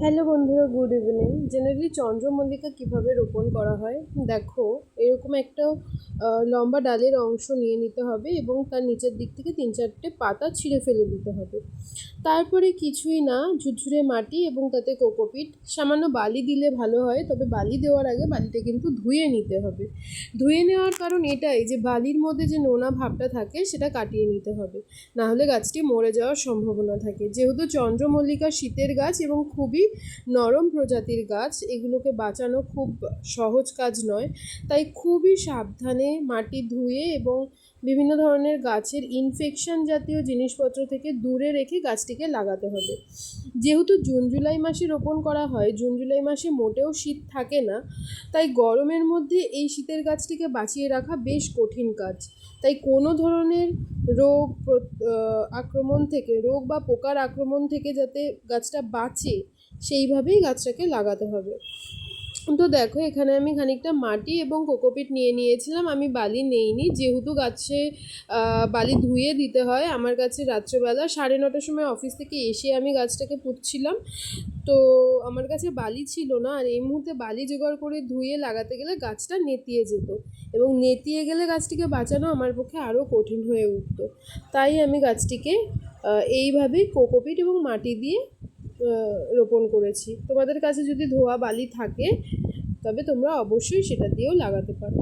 Hello বন্ধুরা good evening generally চন্দ্রমল্লিকা কীভাবে রোপণ করা হয়? দেখো এরকম একটা লম্বা ডালের অংশ নিয়ে নিতে হবে এবং তার নিচের দিক থেকে তিন চারটে পাতা ছিঁড়ে ফেলে দিতে হবে। তারপরে কিছুই না, ঝুরঝুরে মাটি এবং তাতে কোকোপিট। সামান্য বালি দিলে ভালো হয়, তবে বালি দেওয়ার আগে বালিটা কিন্তু ধুয়ে নিতে হবে। ধুয়ে নেওয়ার কারণ এটাই যে বালির মধ্যে যে নোনা ভাবটা থাকে, সেটা কাটিয়ে নিতে হবে। না হলে গাছটি মরে যাওয়ার সম্ভাবনা থাকে। যেহেতু চন্দ্রমল্লিকা শীতের গাছ এবং খুবই নরম প্রজাতির গাছ, এগুলোকে বাঁচানো খুব সহজ কাজ নয়। তাই খুবই সাবধানে মাটি ধুয়ে এবং বিভিন্ন ধরনের গাছের ইনফেকশন জাতীয় জিনিসপত্র থেকে দূরে রেখে গাছটিকে লাগাতে হবে। যেহেতু জুন, জুলাই মাসে রোপণ করা হয়, জুন, জুলাই মাসে মোটেও শীত থাকে না, তাই গরমের মধ্যে এই শীতের গাছটিকে বাঁচিয়ে রাখা বেশ কঠিন কাজ। তাই কোনো ধরনের রোগ আক্রমণ থেকে, রোগ বা পোকার আক্রমণ থেকে যাতে গাছটা বাঁচে, সেইভাবেই গাছটাকে লাগাতে হবে। তো দেখো, এখানে আমি খানিকটা মাটি এবং কোকোপিট নিয়ে নিয়েছিলাম। আমি বালি নেইনি। যেহেতু গাছে বালি ধুয়ে দিতে হয় আমার কাছে রাত্রেবেলা, সাড়ে নটার সময় অফিস থেকে এসে আমি গাছটাকে পুঁতছিলাম। তো আমার কাছে বালি ছিল না। আর এই মুহূর্তে বালি জোগাড় করে ধুয়ে লাগাতে গেলে গাছটা নেতিয়ে যেত এবং নেতিয়ে গেলে গাছটিকে বাঁচানো আমার পক্ষে আরও কঠিন হয়ে উঠতো। তাই আমি গাছটিকে এইভাবেই কোকোপিট এবং মাটি দিয়ে রোপণ করেছি। তোমাদের কাছে যদি ধোয়া বালি থাকে, তবে তোমরা অবশ্যই সেটা দিয়েও লাগাতে পারো।